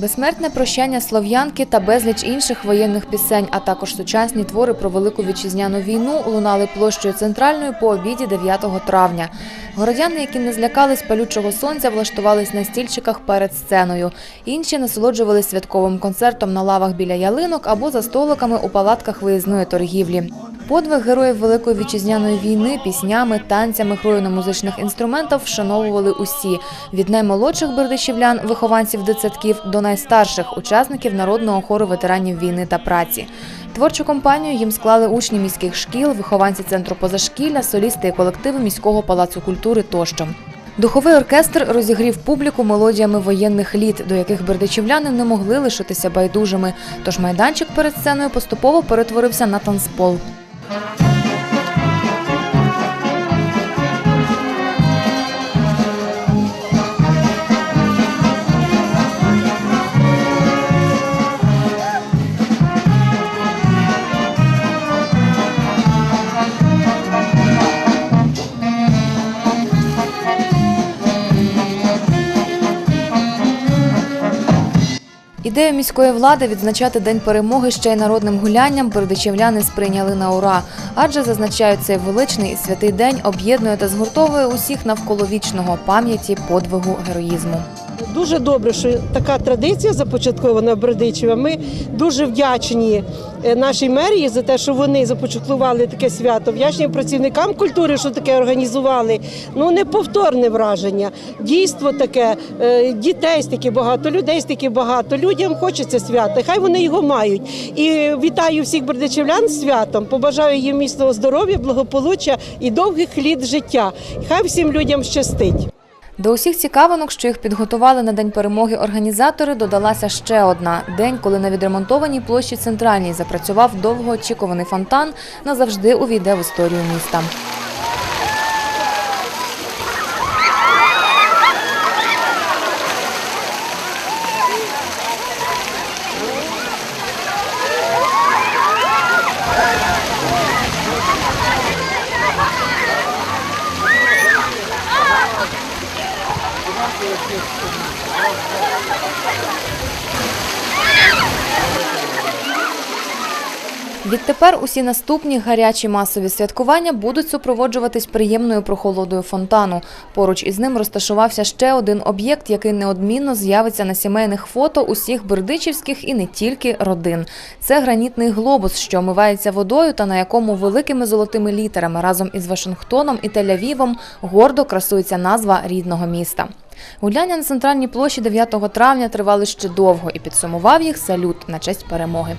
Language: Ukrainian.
Безсмертне прощання слов'янки та безліч інших воєнних пісень, а також сучасні твори про велику вітчизняну війну лунали площею центральною по обіді 9 травня. Городяни, які не злякались палючого сонця, влаштувались на стільчиках перед сценою. Інші насолоджувались святковим концертом на лавах біля ялинок або за столиками у палатках виїзної торгівлі. Подвиг героїв Великої вітчизняної війни піснями, танцями, грою на музичних інструментів вшановували усі від наймолодших бердичівлян, вихованців дитсадків, до найстарших учасників народного хору ветеранів війни та праці. Творчу компанію їм склали учні міських шкіл, вихованці центру позашкілля, солісти і колективи міського палацу культури тощо. Духовий оркестр розігрів публіку мелодіями воєнних літ, до яких бердичівляни не могли лишитися байдужими. Тож майданчик перед сценою поступово перетворився на танцпол. Ідею міської влади відзначати День перемоги ще й народним гулянням бердичівляни сприйняли на ура, адже зазначають цей величний і святий день об'єднує та згуртовує усіх навколо вічного пам'яті, подвигу, героїзму. Дуже добре, що така традиція започаткована в Бердичеві. Ми дуже вдячні е, нашій мерії за те, що вони започаткували таке свято. Вдячні працівникам культури, що таке організували. Ну неповторне враження. Дійство таке, е, дітей стільки багато, людей стільки багато. Людям хочеться свята. Хай вони його мають. І вітаю всіх бердичевлян з святом. Побажаю їм міцного здоров'я, благополуччя і довгих літ життя. Хай всім людям щастить. До усіх цікавинок, що їх підготували на День перемоги організатори, додалася ще одна день, коли на відремонтованій площі центральній запрацював довгоочікуваний фонтан, назавжди увійде в історію міста. Відтепер усі наступні гарячі масові святкування будуть супроводжуватись приємною прохолодою фонтану. Поруч із ним розташувався ще один об'єкт, який неодмінно з'явиться на сімейних фото усіх бердичівських і не тільки родин. Це гранітний глобус, що омивається водою та на якому великими золотими літерами разом із Вашингтоном і Тель-Авівом гордо красується назва рідного міста. Гуляння на центральній площі 9 травня тривали ще довго і підсумував їх салют на честь перемоги.